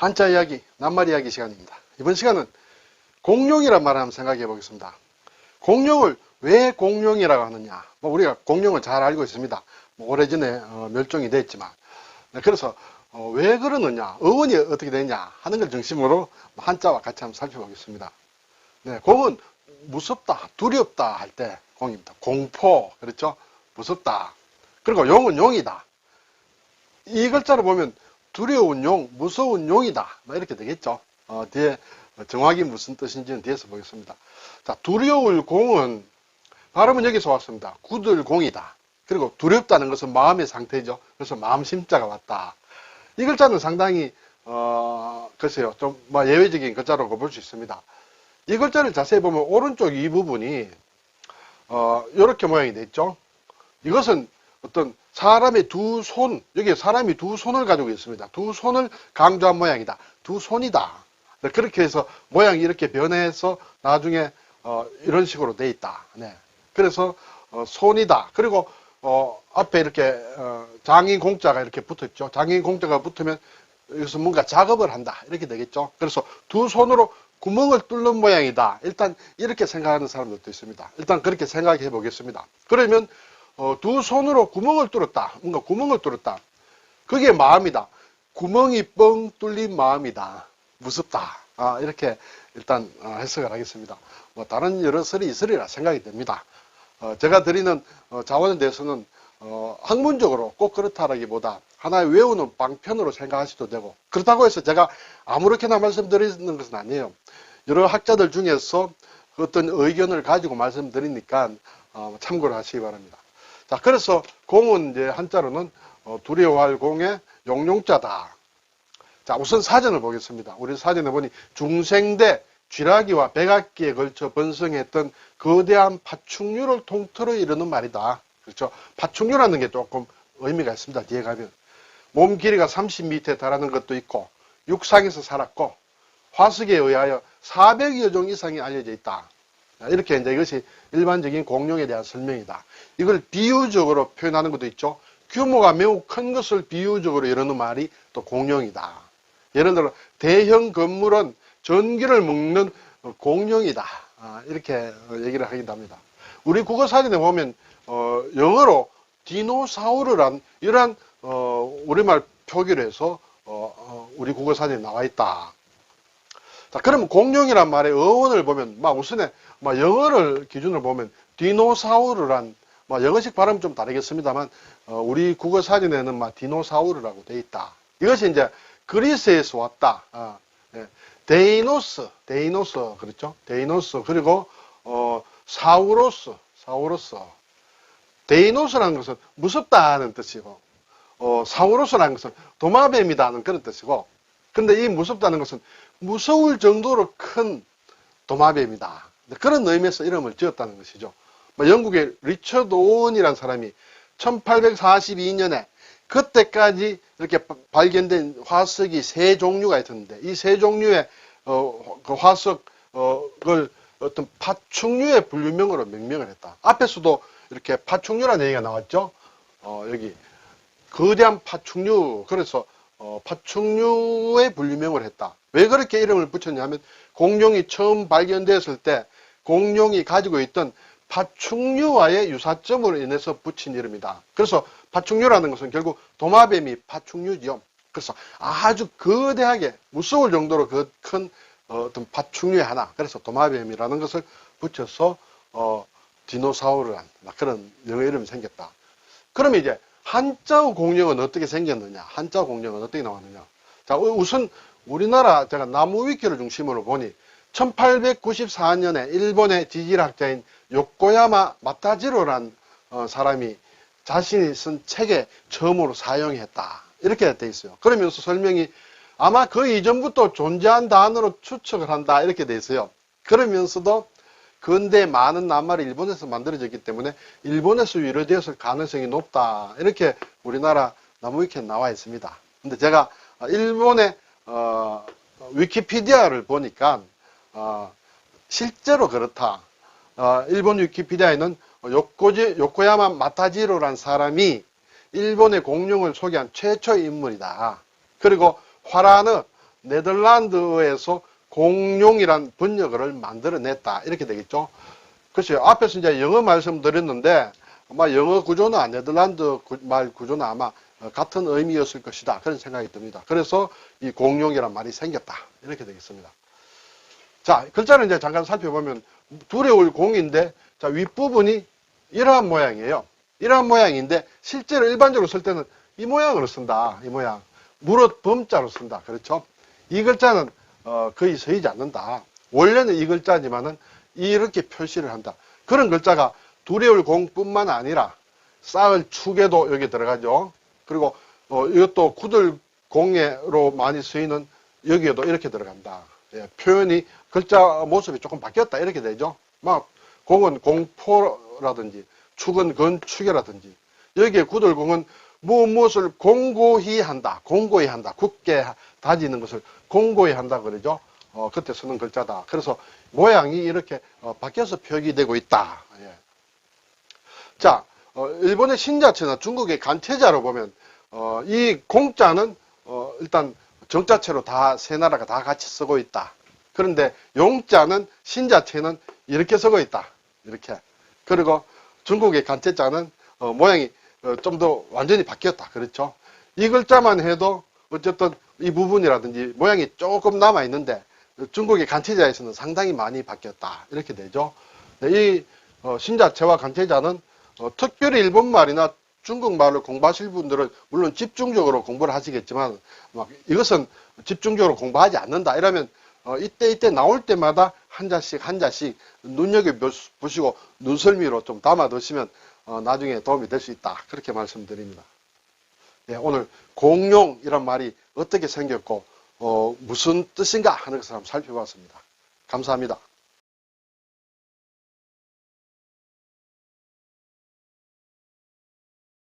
한자 이야기, 낱말 이야기 시간입니다. 이번 시간은 공룡이란 말을 한번 생각해 보겠습니다. 공룡을 왜 공룡이라고 하느냐? 뭐 우리가 공룡을 잘 알고 있습니다. 뭐 오래전에 어, 멸종이 됐지만 네, 그래서 어, 왜 그러느냐, 어원이 어떻게 되냐 하는 걸 중심으로 한자와 같이 한번 살펴보겠습니다. 네, 공은 무섭다, 두렵다 할 때 공입니다. 공포, 그렇죠? 무섭다. 그리고 용은 용이다. 이 글자를 보면 두려운 용, 무서운 용이다. 뭐 이렇게 되겠죠. 어, 뒤에 정확히 무슨 뜻인지는 뒤에서 보겠습니다. 자, 두려울 공은 발음은 여기서 왔습니다. 굳을 공이다. 그리고 두렵다는 것은 마음의 상태죠. 그래서 마음 심자가 왔다. 이 글자는 상당히 어, 글쎄요, 좀뭐 예외적인 글자라고 볼 수 있습니다. 이 글자를 자세히 보면 오른쪽 이 부분이 어, 이렇게 모양이 돼 있죠. 이것은 어떤 사람의 두 손, 여기 사람이 두 손을 가지고 있습니다. 두 손을 강조한 모양이다. 두 손이다. 네, 그렇게 해서 모양이 이렇게 변해서 나중에 어, 이런 식으로 돼 있다. 네. 그래서 어, 손이다. 그리고 어, 앞에 이렇게 어, 장인 공자가 이렇게 붙어 있죠. 장인 공자가 붙으면 여기서 뭔가 작업을 한다. 이렇게 되겠죠. 그래서 두 손으로 구멍을 뚫는 모양이다. 일단 이렇게 생각하는 사람들도 있습니다. 일단 그렇게 생각해 보겠습니다. 그러면 어, 두 손으로 구멍을 뚫었다. 뭔가 구멍을 뚫었다. 그게 마음이다. 구멍이 뻥 뚫린 마음이다. 무섭다. 아, 이렇게 일단 어, 해석을 하겠습니다. 뭐 다른 여러 설이 있으리라 생각이 됩니다. 어, 제가 드리는 어, 자원에 대해서는 어, 학문적으로 꼭 그렇다라기보다 하나의 외우는 방편으로 생각하셔도 되고 그렇다고 해서 제가 아무렇게나 말씀드리는 것은 아니에요. 여러 학자들 중에서 어떤 의견을 가지고 말씀드리니까 어, 참고를 하시기 바랍니다. 자, 그래서 공은 이제 한자로는 어, 두려워할 공의 용용자다. 자, 우선 사전을 보겠습니다. 우리 사전에 보니 중생대 쥐라기와 백악기에 걸쳐 번성했던 거대한 파충류를 통틀어 이르는 말이다. 그렇죠? 파충류라는 게 조금 의미가 있습니다. 뒤에 가면. 몸 길이가 30m에 달하는 것도 있고, 육상에서 살았고, 화석에 의하여 400여 종 이상이 알려져 있다. 이렇게 이제 이것이 일반적인 공룡에 대한 설명이다. 이걸 비유적으로 표현하는 것도 있죠. 규모가 매우 큰 것을 비유적으로 이러는 말이 또 공룡이다. 예를 들어 대형 건물은 전기를 먹는 공룡이다. 아, 이렇게 얘기를 하기도 합니다. 우리 국어 사전에 보면 어, 영어로 디노사우르란 이러한 어, 우리말 표기를 해서 어, 어, 우리 국어 사전에 나와 있다. 자, 그러면 공룡이란 말의 어원을 보면, 막 우선에, 막 영어를 기준으로 보면, 디노사우르란, 막 영어식 발음 좀 다르겠습니다만, 어, 우리 국어 사전에는 막 디노사우르라고 돼 있다. 이것이 이제 그리스에서 왔다. 어, 예. 데이노스, 데이노스, 그렇죠? 데이노스, 그리고, 어, 사우로스, 사우로스. 데이노스라는 것은 무섭다는 뜻이고, 어, 사우로스라는 것은 도마뱀이다는 그런 뜻이고, 근데 이 무섭다는 것은 무서울 정도로 큰 도마뱀이다. 그런 의미에서 이름을 지었다는 것이죠. 뭐 영국의 리처드 오원이라는 사람이 1842년에 그때까지 이렇게 바- 발견된 화석이 세 종류가 있었는데 이 세 종류의 어, 그 화석을 어떤 파충류의 분류명으로 명명을 했다. 앞에서도 이렇게 파충류라는 얘기가 나왔죠. 어, 여기 거대한 파충류 그래서 어, 파충류의 분류명을 했다. 왜 그렇게 이름을 붙였냐 하면 공룡이 처음 발견됐을 때 공룡이 가지고 있던 파충류와의 유사점으로 인해서 붙인 이름이다. 그래서 파충류라는 것은 결국 도마뱀이 파충류죠. 그래서 아주 거대하게 무서울 정도로 그 큰 어떤 파충류의 하나. 그래서 도마뱀이라는 것을 붙여서 어, 디노사우르란 그런 영어 이름이 생겼다. 그러면 이제 한자어 공룡은 어떻게 생겼느냐? 한자어 공룡은 어떻게 나왔느냐? 자, 우선 우리나라 제가 나무 위키를 중심으로 보니 1894년에 일본의 지질학자인 요코야마 마타지로란 어, 사람이 자신이 쓴 책에 처음으로 사용했다. 이렇게 돼 있어요. 그러면서 설명이 아마 그 이전부터 존재한 단어로 추측을 한다. 이렇게 돼 있어요. 그러면서도 근대 많은 낱말이 일본에서 만들어졌기 때문에 일본에서 유래되었을 가능성이 높다. 이렇게 우리나라 나무 위키에 나와 있습니다. 근데 제가 일본의 어, 위키피디아를 보니까 어, 실제로 그렇다. 어, 일본 위키피디아에는 요코지, 요코야마 마타지로란 사람이 일본의 공룡을 소개한 최초의 인물이다. 그리고 화라는 네덜란드에서 공룡이란 번역어를 만들어냈다. 이렇게 되겠죠. 글쎄요. 앞에서 이제 영어 말씀드렸는데 아마 영어 구조나 네덜란드 구- 말 구조나 아마 어, 같은 의미였을 것이다. 그런 생각이 듭니다. 그래서 이 공룡이란 말이 생겼다. 이렇게 되겠습니다. 자, 글자를 이제 잠깐 살펴보면 두려울 공인데 자, 윗부분이 이러한 모양이에요. 이러한 모양인데 실제로 일반적으로 쓸 때는 이 모양으로 쓴다. 이 모양. 무릇 범자로 쓴다. 그렇죠? 이 글자는 어, 거의 쓰이지 않는다. 원래는 이 글자지만은 이렇게 표시를 한다. 그런 글자가 두려울 공뿐만 아니라 쌓을 축에도 여기 들어가죠. 그리고 어, 이것도 구들 공예로 많이 쓰이는 여기에도 이렇게 들어간다. 예, 표현이 글자 모습이 조금 바뀌었다 이렇게 되죠. 막 공은 공포라든지 축은 건축이라든지 여기에 구들공은 무엇 무엇을 공고히 한다. 공고히 한다. 굳게 다지는 것을 공고히 한다 그러죠. 어, 그때 쓰는 글자다. 그래서 모양이 이렇게 어, 바뀌어서 표기되고 있다. 예. 자, 어, 일본의 신자체나 중국의 간체자로 보면 어, 이 공자는 어, 일단 정자체로 다 세 나라가 다 같이 쓰고 있다. 그런데 용자는 신자체는 이렇게 쓰고 있다. 이렇게. 그리고 중국의 간체자는 어, 모양이 좀더 완전히 바뀌었다. 그렇죠? 이 글자만 해도 어쨌든 이 부분이라든지 모양이 조금 남아 있는데 중국의 간체자에서는 상당히 많이 바뀌었다. 이렇게 되죠. 네, 이 어, 신자체와 간체자는 어, 특별히 일본말이나 중국말을 공부하실 분들은 물론 집중적으로 공부를 하시겠지만 막 이것은 집중적으로 공부하지 않는다 이러면 어, 이때 이때 나올 때마다 한 자씩 한 자씩 눈여겨 보시고 눈설미로 좀 담아 두시면 어, 나중에 도움이 될 수 있다 그렇게 말씀드립니다. 예, 오늘 공룡이란 말이 어떻게 생겼고 어, 무슨 뜻인가 하는 것을 한번 살펴봤습니다. 감사합니다.